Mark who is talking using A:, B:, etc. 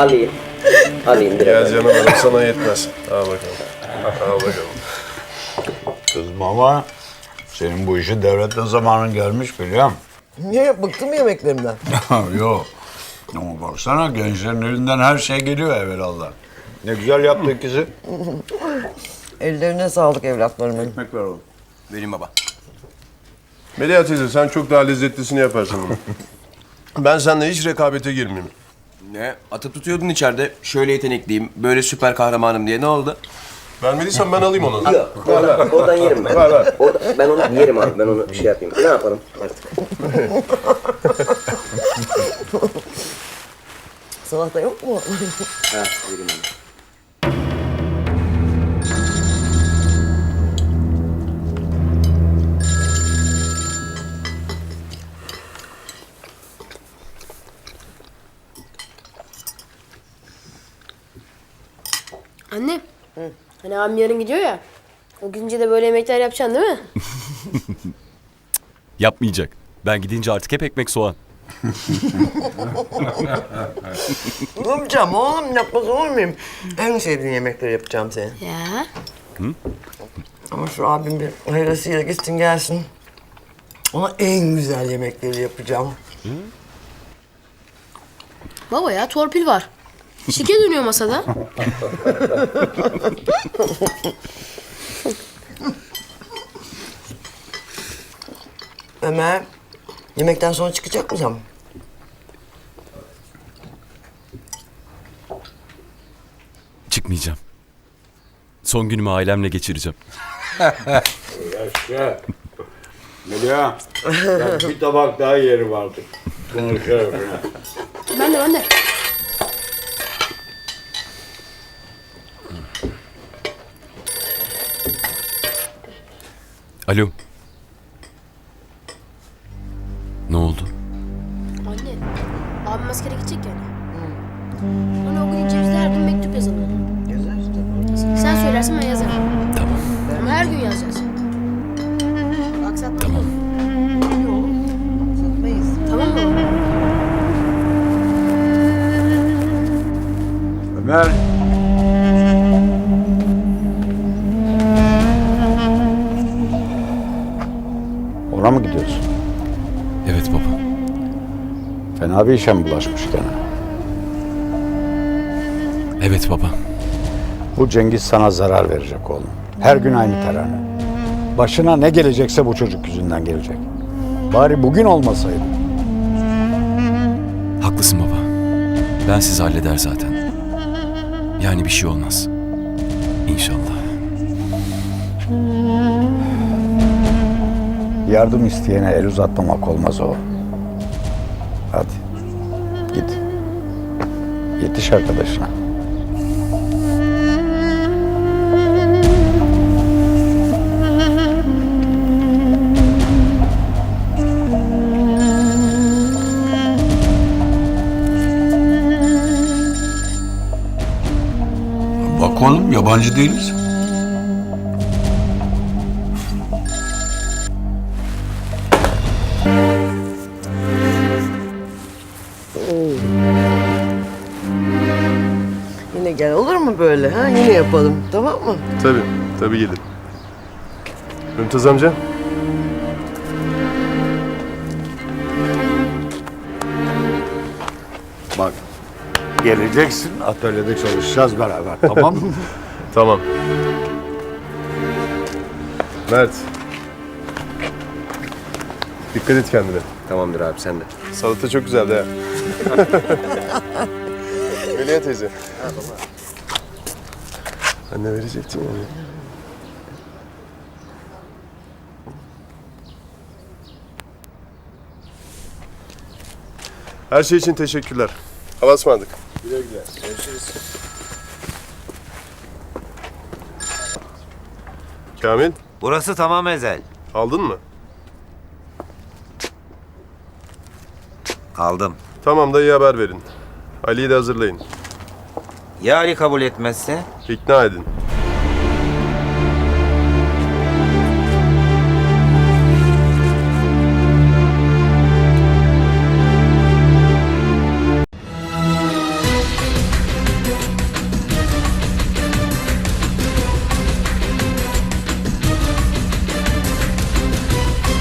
A: Alayım. Alayım
B: Gel
A: biraz.
B: canım hanım sana yetmez. Al bakalım. Al bakalım.
C: Kızım ama senin bu işi devletten zamanın gelmiş biliyorum.
D: Niye? Bıktın mı yemeklerimden?
C: Yok. Ama baksana gençlerin elinden her şey geliyor evvelallah. Ne güzel yaptı ikisi.
D: Ellerine sağlık evlatlarımın.
C: Ekmek ver oğlum.
E: Vereyim baba.
B: Melia teyze sen çok daha lezzetlisini yaparsın bunu. Ben seninle hiç rekabete girmeyeyim.
E: Ne? Atıp tutuyordun içeride. Şöyle yetenekliyim, böyle süper kahramanım diye. Ne oldu?
B: Vermediysen ben alayım onu.
A: Yok. Oradan, oradan yerim ben. Orada, ben onu yerim abi. Ben onu şey yapayım. Ne yapalım artık?
D: Salata yok mu?
A: Ha, vereyim onu.
F: Anne. Hani abim yarın gidiyor ya. O gidince de böyle yemekler yapacaksın değil mi?
G: Yapmayacak. Ben gidince artık hep ekmek soğan.
D: Yapacağım oğlum yapmaz olur muyum? En sevdiğin yemekleri yapacağım senin.
F: Ya.
D: Ama şu abim bir hayırlısıyla gitsin gelsin. Ona en güzel yemekleri yapacağım.
F: Baba ya torpil var. Şike dönüyor masada.
D: Ömer, yemekten sonra çıkacak mısın?
G: Çıkmayacağım. Son günümü ailemle geçireceğim.
C: Yaşa. Melia, ben bir tabak daha yeri vardı. Konuşalım.
F: Ben de ben de.
G: Alo. Ne oldu?
F: Anne. Abim askere gidecek yani. Hani o gün mektup yazalım. Sen söylersin ben yazarım.
C: Fena bir işe mi bulaşmış gene?
G: Evet baba.
C: Bu Cengiz sana zarar verecek oğlum. Her gün aynı terane. Başına ne gelecekse bu çocuk yüzünden gelecek. Bari bugün olmasaydı.
G: Haklısın baba. Ben sizi halleder zaten. Yani bir şey olmaz. İnşallah.
C: Yardım isteyene el uzatmamak olmaz o. Hadi. Git. Yetiş arkadaşına. Bak oğlum yabancı değiliz.
D: Mu böyle ha? Yine yapalım tamam mı?
B: Tabii, tabii gelin. Mümtaz amca.
C: Bak geleceksin atölyede çalışacağız beraber tamam mı?
B: Tamam. Mert. Dikkat et kendine.
E: Tamamdır abi sen de.
B: Salata çok güzeldi ha. Melia teyze. Anne verecektim yani. Her şey için teşekkürler. Hava ısmarladık. Güle güle. Görüşürüz. Kamil,
H: Burası tamam Ezel.
B: aldın mı?
H: Aldım.
B: Tamam da iyi haber verin. Ali'yi de hazırlayın.
H: Ya kabul etmezse?
B: İkna edin.